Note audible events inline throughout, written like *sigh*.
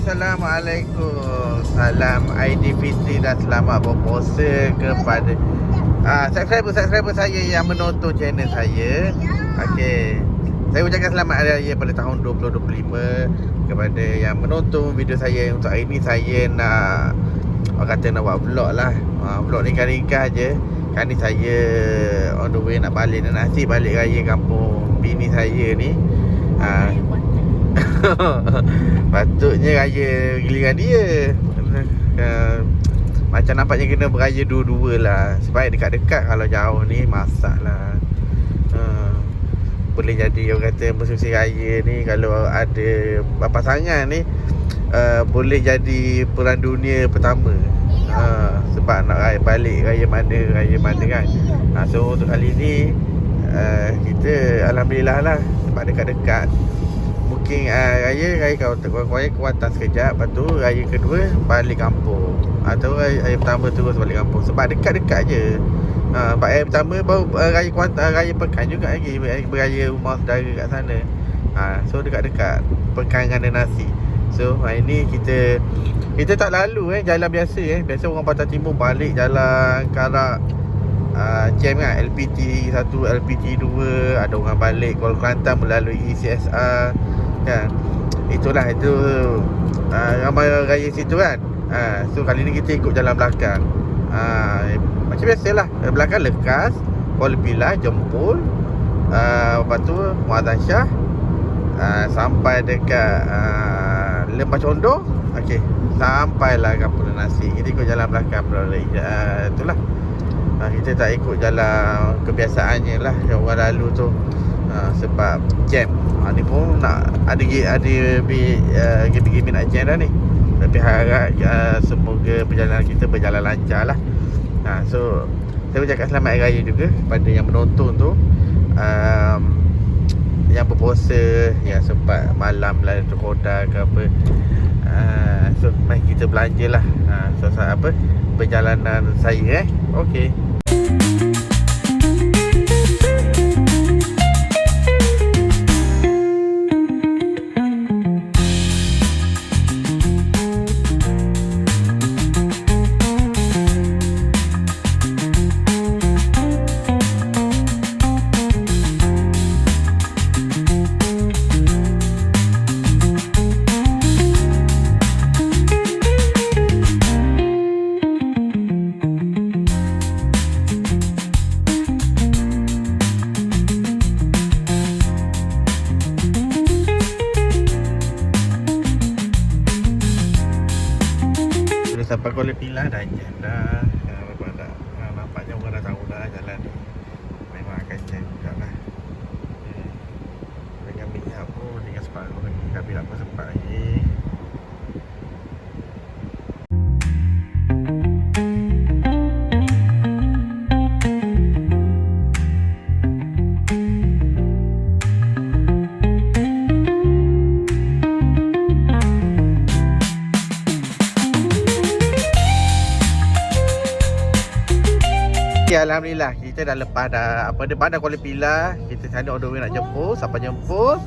Assalamualaikum. Salam Aidilfitri dan selamat berpuasa kepada uh, Subscriber-subscriber saya yang menonton channel saya. Okey. Saya ucapkan selamat hari raya pada tahun 2025 Kepada yang menonton video saya. Untuk hari ni saya nak Orang kata nak buat vlog lah. Uh, Vlog ringkas-ringkas je. Kali ni saya on the way nak balik Dan nasi balik raya kampung bini saya ni. Uh, *laughs* Patutnya raya giliran dia. Uh, Macam nampaknya kena beraya dua-dua lah. Sebab dekat-dekat kalau jauh ni masak lah. Uh, Boleh jadi orang kata musim-musim raya ni Kalau ada pasangan ni uh, Boleh jadi perang dunia pertama. Uh, Sebab nak raya balik raya mana Raya mana kan. Uh, So untuk kali ni uh, Kita Alhamdulillah lah Sebab dekat-dekat Mungkin uh, raya raya kau terkuat-kuat kuatan sekejap Lepas tu raya kedua balik kampung. Atau raya, raya pertama terus balik kampung. Sebab dekat-dekat je. Uh, Sebab raya pertama baru uh, raya kuatan Raya pekan juga lagi. Beraya, rumah saudara kat sana. Uh, So dekat-dekat. Pekan dengan nasi. So hari ni kita Kita tak lalu eh Jalan biasa eh. Biasa orang Pantai Timur balik jalan Karak uh, Jam kan? LPT 1, LPT 2 Ada orang balik Kuala Kelantan melalui ECSR Kan? Itulah itu uh, Ramai raya situ kan? Uh, So kali ni kita ikut jalan belakang. Uh, Macam biasalah. Belakang lekas Kuala Pilah Jempol uh, Lepas tu Muazzam Syah uh, Sampai dekat uh, Lembah Condong. Okey Sampailah Kampung Nasi. Kita ikut jalan belakang melalui uh, Itulah. Uh, Kita tak ikut jalan Kebiasaannya lah. Yang orang lalu tu uh, Sebab Jam uh, Ni pun nak Ada ada bi- uh, Game-game nak jam dah ni. Tapi harap uh, Semoga perjalanan kita Berjalan lancar lah. Uh, So Saya ucapkan selamat raya juga Kepada yang menonton tu. Um, Yang berpuasa Yang sempat malam lah Terkoda ke apa. Uh, So mari kita belanja lah. Uh, So sa- apa Perjalanan saya eh. Okay Ya, Alhamdulillah. Kita dah lepas dah apa dia bandar Kuala Pilah. Kita sana way nak jemput siapa jemput.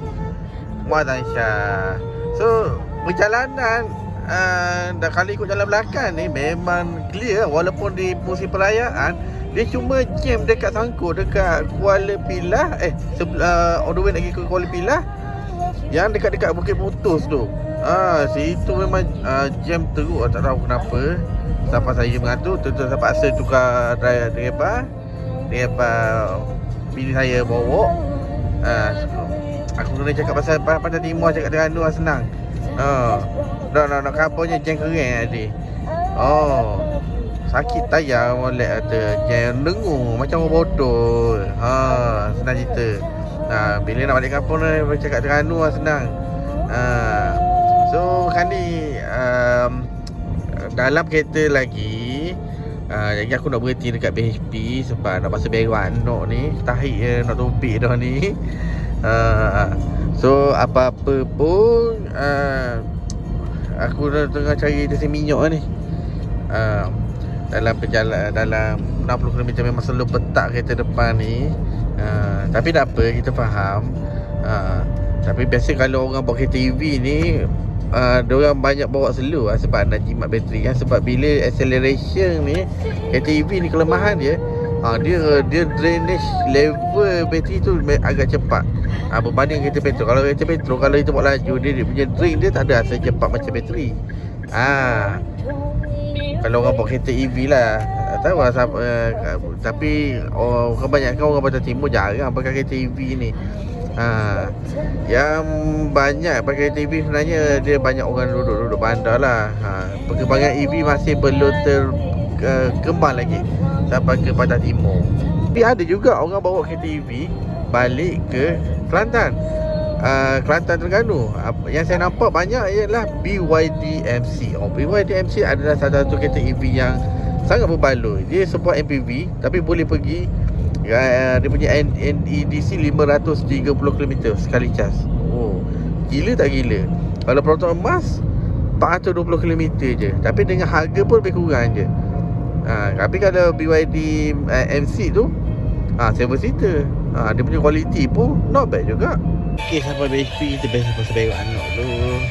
Muazzam Syah. So perjalanan uh, dah kali ikut jalan belakang ni memang clear. Walaupun di musim perayaan dia cuma jam dekat sangkut dekat Kuala Pilah. Eh sebelah uh, on the way nak pergi ke Kuala Pilah. Yang dekat-dekat Bukit Putus tu. Ah, situ memang uh, jam teruk. Tak tahu kenapa. Sampai saya mengatur Tentu saya paksa tukar driver driver Driver Bini saya bawa. Uh, Aku kena cakap pasal pa- Pantai Timur cakap Terengganu lah senang. Uh, Nak nak nak kampungnya jeng kering tadi Oh Sakit tayar molek kata Jeng dengung Macam orang bodoh. Ha, Senang cerita. Ha, Bila nak balik kampung ni Cakap Terengganu lah senang. Ha, So kan ni um, dalam kereta lagi uh, Jadi aku nak berhenti dekat BHP Sebab nak pasal berak anak ni Tahik je nak topik dah ni. Uh, So apa-apa pun uh, Aku dah tengah cari tesi minyak ni. Uh, Dalam perjalanan Dalam 60km memang selalu petak kereta depan ni. Uh, Tapi tak apa kita faham. Uh, Tapi biasa kalau orang bawa kereta EV ni uh, Diorang banyak bawa slow lah Sebab nak jimat bateri kan Sebab bila acceleration ni EV ni kelemahan dia uh, Dia dia drainage level bateri tu agak cepat. Uh, Berbanding kereta petrol. Kalau kereta petrol Kalau kita buat laju Dia, dia punya drain dia tak ada secepat macam bateri. Ah, kalau orang bawa kereta EV lah. Tak tahu lah uh, tapi oh, kebanyakan orang Batam Timur jarang pakai kereta EV ni ha, yang banyak pakai EV sebenarnya dia banyak orang duduk-duduk bandar lah. Ha, perkembangan EV masih belum ter uh, lagi sampai ke Batam Timur. Tapi ada juga orang bawa kereta EV balik ke Kelantan. Uh, Kelantan Terengganu. Apa- Yang saya nampak banyak ialah BYD MC oh, BYD MC adalah salah satu kereta EV yang sangat berbaloi. Dia sebuah MPV tapi boleh pergi uh, Dia punya NEDC 530 km sekali cas Oh, gila tak gila Kalau peroton emas 420 km je Tapi dengan harga pun lebih kurang je Ha, tapi kalau BYD uh, MC tu ha, Seven seater ha, Dia punya quality pun Not bad juga Okay sampai BSP Kita best pasal bayar anak dulu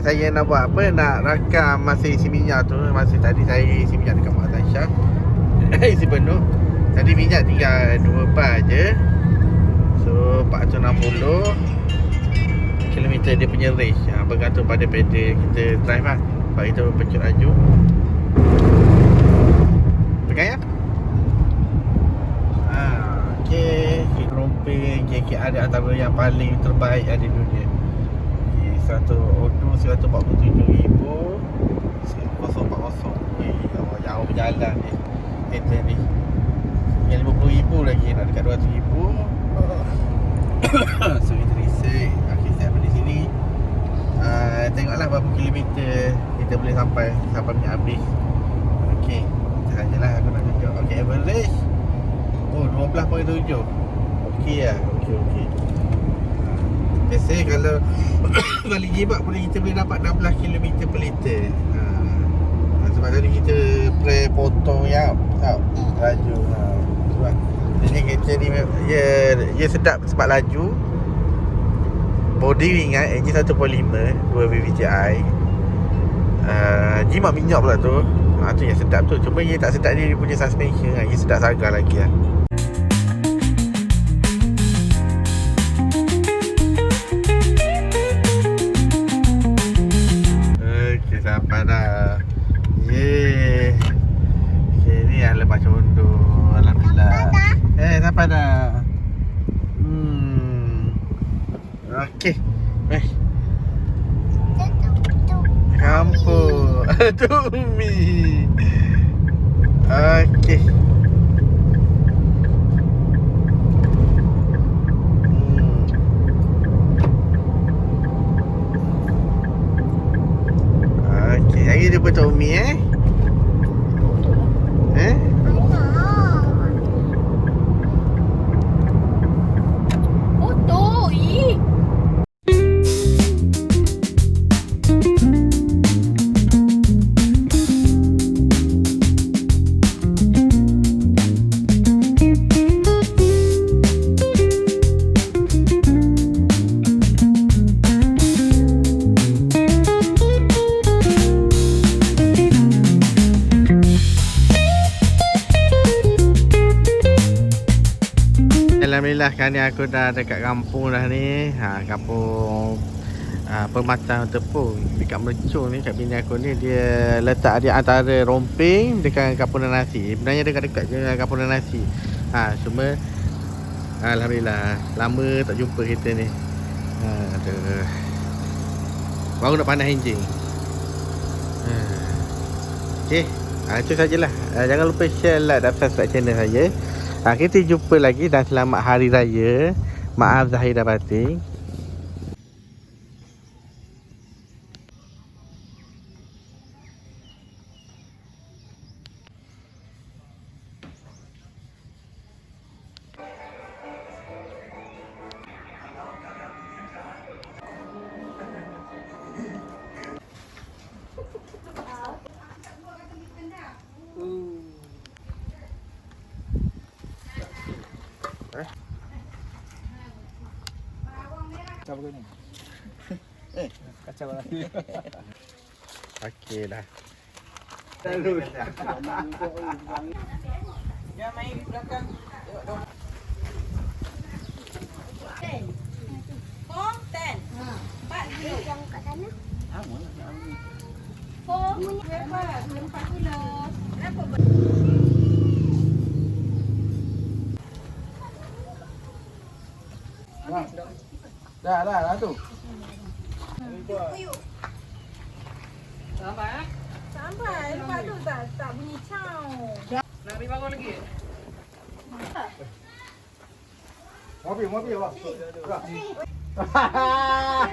ingat saya nak buat apa? Nak rakam masa isi minyak tu? Masa tadi saya isi minyak dekat Mak Tansya *coughs* Isi penuh. Tadi minyak tinggal 2 bar je. So 460 Kilometer dia punya range. Ha, Bergantung pada pedal kita drive lah. Sebab kita pecut laju. Pegang ya. Ha, Okay Romping KKR dia antara yang paling terbaik ada di dunia 100 Auto 147 ribu 1040 Eh, oh, jauh berjalan ni. Kereta ni. Yang 50 ribu lagi Nak dekat 200 ribu. *coughs* *coughs* So kita reset Okay, Okay, average. Oh, 12.7 Okay lah. Okay, okay Biasa kalau *coughs* balik jimat boleh kita boleh dapat 16 km per liter. Ha. ha. Sebab tadi kita pre potong ya, tak laju. Ha. Sebab jadi kereta ni ya ya sedap sebab laju. Body ringan, enjin 1.5, 2 VVTi. Uh, jimat minyak pula tu. Ha, tu yang sedap tu. Cuma yang tak sedap dia, dia punya suspension. Ha. Dia sedap sagar lagi lah. Okey, Okey. Eh, kampung. Aduh, Umi. Alhamdulillah sekarang ni aku dah dekat kampung dah ni. Ha, Kampung ha, Pematang Tepung Dekat Mercung ni kat bini aku ni Dia letak dia antara romping Dengan kampung dan nasi Sebenarnya dekat-dekat je dengan kampung dan nasi ha, Cuma Alhamdulillah Lama tak jumpa kita ni. Ha, aduh. Baru nak panas enjing ha. Okay ha, Itu sajalah. Ha, Jangan lupa share, like dan subscribe channel saya ha, Kita jumpa lagi dan selamat hari raya. Maaf Zahir dan Batin Kacau begini. eh, kacau lagi. Okey dah Ya main belakang. Four, ten. Empat kilo. Yang kat sana. Four punya berapa? Empat kilo. 来来来，走。三百，三百，三百都咋咋不你抢？拿来给。毛病毛病吧。哈哈。